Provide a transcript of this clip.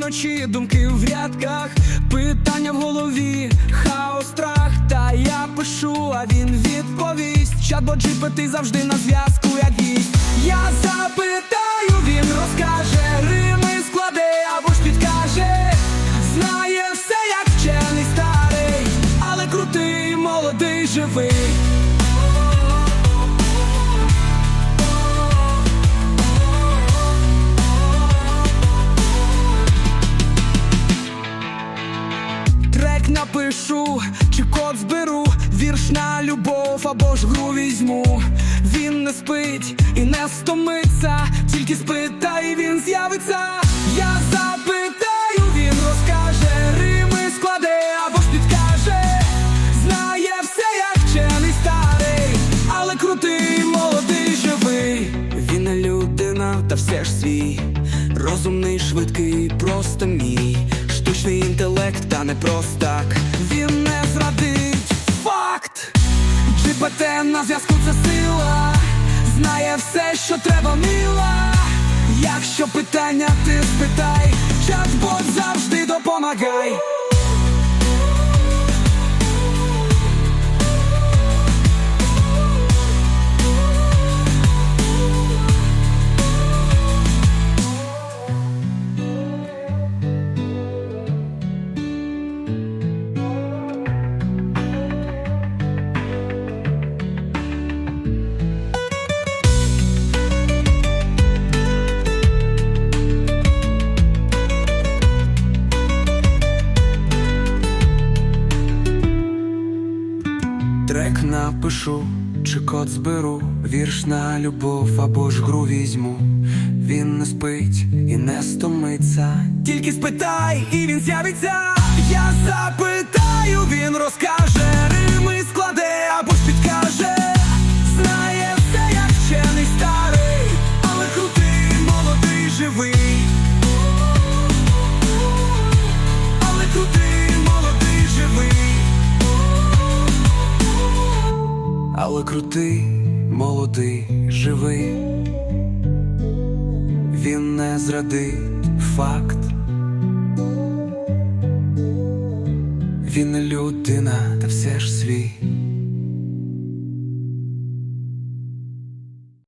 вночі, думки в рядках, питання в голові, хаос, страх, та я пишу, а він відповість. Чат-бот GPT завжди на зв'язку, як гість. Я запитаю, він розкаже, рими складе або ж підкаже. Знає все, як вчений старий, але крутий, молодий, живий. Напишу, чи код зберу, вірш на любов або ж гру візьму. Він не спить і не стомиться, тільки спитай, він з'явиться. Я запитаю, він розкаже, рими складе або ж підкаже. Знає все, як вчений старий, але крутий, молодий, живий. Він не людина, та все ж свій. Розумний, швидкий, просто мій. Штучний інтелект, та не просто так. Знає все, що треба мила. Якщо питання ти спитай, чат-бот завжди допомагай. Трек напишу, чи код зберу, вірш на любов або ж гру візьму. Він не спить і не стомиться. Тільки спитай, і він з'явиться. Я запитаю, він розкаже, рими складе або ж підкаже. Знає все, як вчений старий, але крутий, молодий, живий. Крутий, молодий, живий. Він не зрадить факт. Він людина, та все ж свій.